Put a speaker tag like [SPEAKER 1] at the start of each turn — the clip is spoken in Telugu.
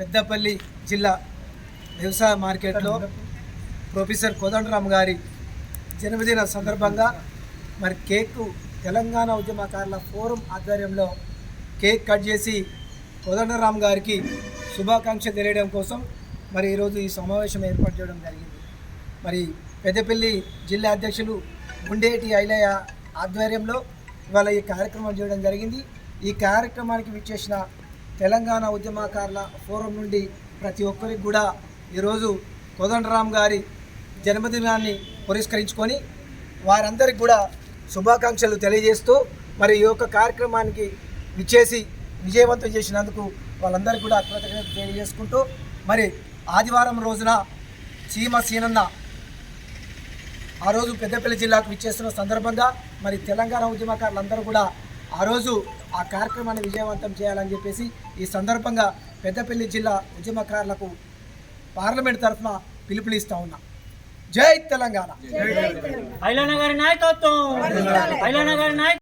[SPEAKER 1] పెద్దపల్లి జిల్లా వ్యవసాయ మార్కెట్లో ప్రొఫెసర్ కోదండరామ్ గారి జన్మదిన సందర్భంగా మరి కేకు తెలంగాణ ఉద్యమకారుల ఫోరం ఆధ్వర్యంలో కేక్ కట్ చేసి కోదండరామ్ గారికి శుభాకాంక్ష తెలియడం కోసం మరి ఈరోజు ఈ సమావేశం ఏర్పాటు చేయడం జరిగింది. మరి పెద్దపల్లి జిల్లా అధ్యక్షులు గుండేటి ఐలయ్య ఆధ్వర్యంలో ఇవాళ ఈ కార్యక్రమం చేయడం జరిగింది. ఈ కార్యక్రమానికి విచ్చేసిన తెలంగాణ ఉద్యమకారుల ఫోరం నుండి ప్రతి ఒక్కరికి కూడా ఈరోజు కోదండరామ్ గారి జన్మదినాన్ని పురస్కరించుకొని వారందరికి కూడా శుభాకాంక్షలు తెలియజేస్తూ మరి ఈ యొక్క కార్యక్రమానికి విచ్చేసి విజయవంతం చేసినందుకు వాళ్ళందరికీ కూడా కృతజ్ఞత తెలియజేసుకుంటూ మరి ఆదివారం రోజున సీమ సీనన్న ఆ రోజు పెద్దపల్లి జిల్లాకు విచ్చేస్తున్న సందర్భంగా మరి తెలంగాణ ఉద్యమకారులందరూ కూడా ఆ రోజు ఆ కార్యక్రమాన్ని విజయవంతం చేయాలని చెప్పేసి ఈ సందర్భంగా పెద్దపల్లి జిల్లా ఉద్యమకారులకు పార్లమెంట్ తరఫున పిలుపునిస్తా ఉన్నా. జై తెలంగాణ.
[SPEAKER 2] గారి నాయకత్వం. గారి నాయకత్వం.